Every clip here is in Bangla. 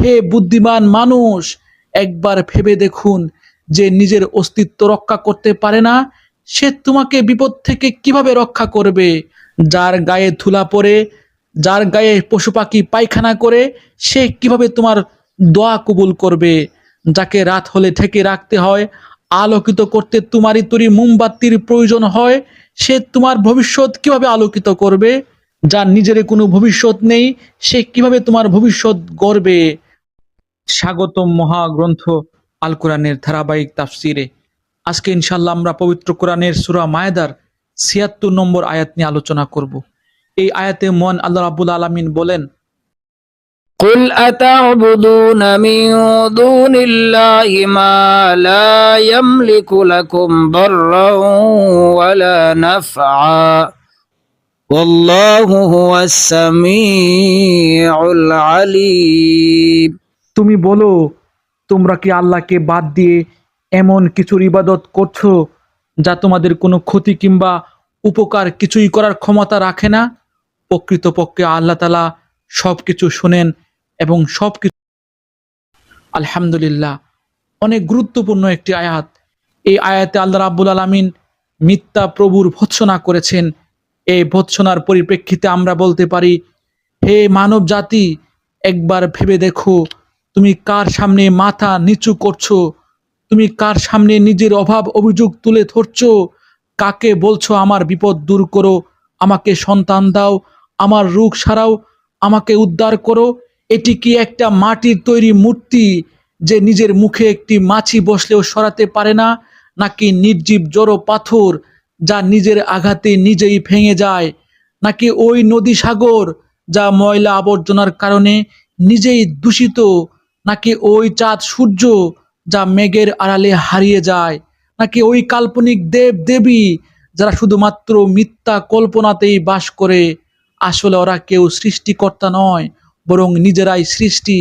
হে বুদ্ধিমান মানুষ, একবার ভেবে দেখুন যে নিজের অস্তিত্ব রক্ষা করতে পারে না, সে তোমাকে বিপদ থেকে কীভাবে রক্ষা করবে? যার গায়ে ধুলা পড়ে, যার গায়ে পশু পাখি পায়খানা করে, সে কীভাবে তোমার দোয়া কবুল করবে? যাকে রাত হলে ঠেকে রাখতে হয়, আলোকিত করতে তোমারই তরি মোমবাতির প্রয়োজন হয়, সে তোমার ভবিষ্যৎ কীভাবে আলোকিত করবে? যার নিজের কোনো ভবিষ্যৎ নেই সে কিভাবে তোমার ভবিষ্যৎ গড়বে স্বাগতম মহাগ্রন্থ আল কোরআনের ধারাবাহিক তাফসিরে আজকে ইনশাল্লাহ আমরা পবিত্র কোরআনের সুরা মায়েদার ছিয়াত্তর নম্বর আয়াত নিয়ে আলোচনা করব এই আয়াতে মন আল্লাহ রাবুল আলমিন বলেন قل أتعبدون من دون الله ما لا يملك لكم ضرا ولا نفعا তুমি বলো, তোমরা কি আল্লাহকে বাদ দিয়ে এমন কিছুর ইবাদত করছ যা তোমাদের কোনো ক্ষতি কিংবা উপকার কিছুই করার ক্ষমতা রাখে না? প্রকৃতপক্ষে আল্লাহ তালা সব কিছু শোনেন এবং সব কিছু আলহামদুলিল্লাহ। অনেক গুরুত্বপূর্ণ একটি আয়াত। এই আয়াতে আল্লাহ রাব্বুল আলমিন মিথ্যা প্রভুর ভৎসনা করেছেন। এই ভৎসনার পরিপ্রেক্ষিতে আমরা বলতে পারি, হে মানব জাতি একবার ভেবে দেখো, তুমি কার সামনে মাথা নিচু করছ? তুমি কার সামনে নিজের অভাব অভিযোগ তুলে ধরছো? কাকে বলছো আমার বিপদ দূর করো? আমাকে সন্তান দাও, আমার রোগ সারাও, আমাকে উদ্ধার করো। এটি কি একটা মাটির তৈরি মূর্তি যে নিজের মুখে একটি মাছি বসলেও সরাতে পারে না? নাকি নির্জীব জড়ো পাথর যা নিজের আঘাতে নিজেই ভেঙে যায়, নাকি ওই নদী সাগর যা ময়লা আবর্জনার কারণে নিজেই দূষিত, নাকি ওই চাঁদ সূর্য যা মেঘের আড়ালে হারিয়ে যায়, নাকি ওই কাল্পনিক দেব দেবী যারা শুধুমাত্র মিথ্যা কল্পনাতেই বাস করে? আসলে ওরা কেউ সৃষ্টিকর্তা নয়, বরং নিজেরাই সৃষ্টি।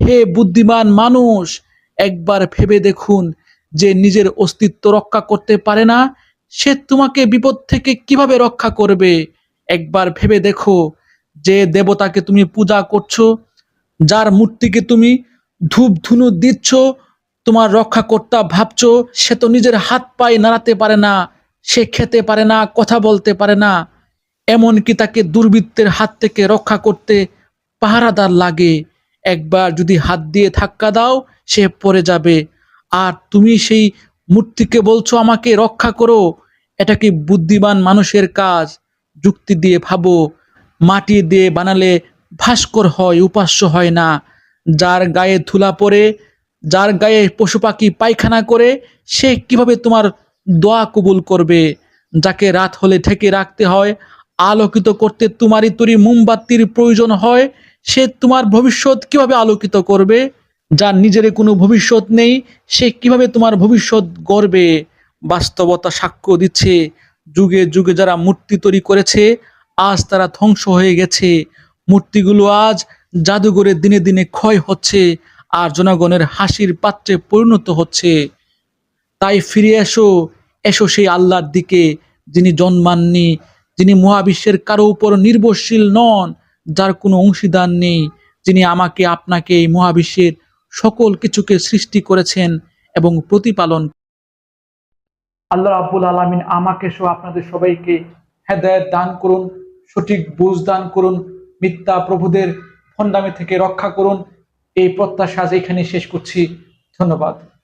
হে বুদ্ধিমান মানুষ, একবার ভেবে দেখুন যে নিজের অস্তিত্ব রক্ষা করতে পারে না সে তোমাকে বিপদ থেকে কীভাবে রক্ষা করবে? একবার ভেবে দেখো যে দেবতাকে তুমি পূজা করছ, যার মূর্তিকে তুমি ধূপ ধুনু দিচ্ছ, তোমার রক্ষাকর্তা ভাবছ, সে তো নিজের হাত পায়ে নাড়াতে পারে না, সে খেতে পারে না, কথা বলতে পারে না। এমনকি তাকে দুর্বৃত্তের হাত থেকে রক্ষা করতে পাহারাদার লাগে। একবার যদি হাত দিয়ে ধাক্কা দাও, সে পড়ে যাবে। আর তুমি সেই মূর্তিকে বলছো, আমাকে রক্ষা করো। এটা কি বুদ্ধিমান মানুষের কাজ? যুক্তি দিয়ে ভাবো, মাটি দিয়ে বানালে ভাস্কর হয়, উপাস্য হয় না। যার গায়ে ধুলা পড়ে, যার গায়ে পশু পাখি পায়খানা করে, সে কীভাবে তোমার দোয়া কবুল করবে? যাকে রাত হলে ঠেকে রাখতে হয়, আলোকিত করতে তোমারই তরি মোমবাতির প্রয়োজন হয়, সে তোমার ভবিষ্যৎ কীভাবে আলোকিত করবে? যার নিজের কোনো ভবিষ্যৎ নেই, সে কীভাবে তোমার ভবিষ্যৎ গড়বে? বাস্তবতা সাক্ষ্য দিচ্ছে। যুগে যুগে যারা মূর্তি তৈরি করেছে, আজ তারা ধ্বংস হয়ে গেছে। মূর্তিগুলো আজ জাদুঘরে দিনে দিনে ক্ষয় হচ্ছে আর জনগণের হাসির পাত্রে পরিণত হচ্ছে। তাই ফিরে এসো এসো সেই আল্লাহর দিকে, যিনি জন্মাননি, যিনি মহাবিশ্বের কারও উপর নির্ভরশীল নন, যার কোনো অংশীদার নেই, যিনি আমাকে আপনাকে এই মহাবিশ্বের সকল কিছুকে সৃষ্টি করেছেন এবং প্রতিপালন আল্লাহ রাব্বুল আলমিন আমাকে সহ আপনাদের সবাইকে হেদায়ত দান করুন, সঠিক বুঝ দান করুন, মিথ্যা প্রভুদের ফন্ডামি থেকে রক্ষা করুন। এই প্রত্যাশা আজ এখানে শেষ করছি। ধন্যবাদ।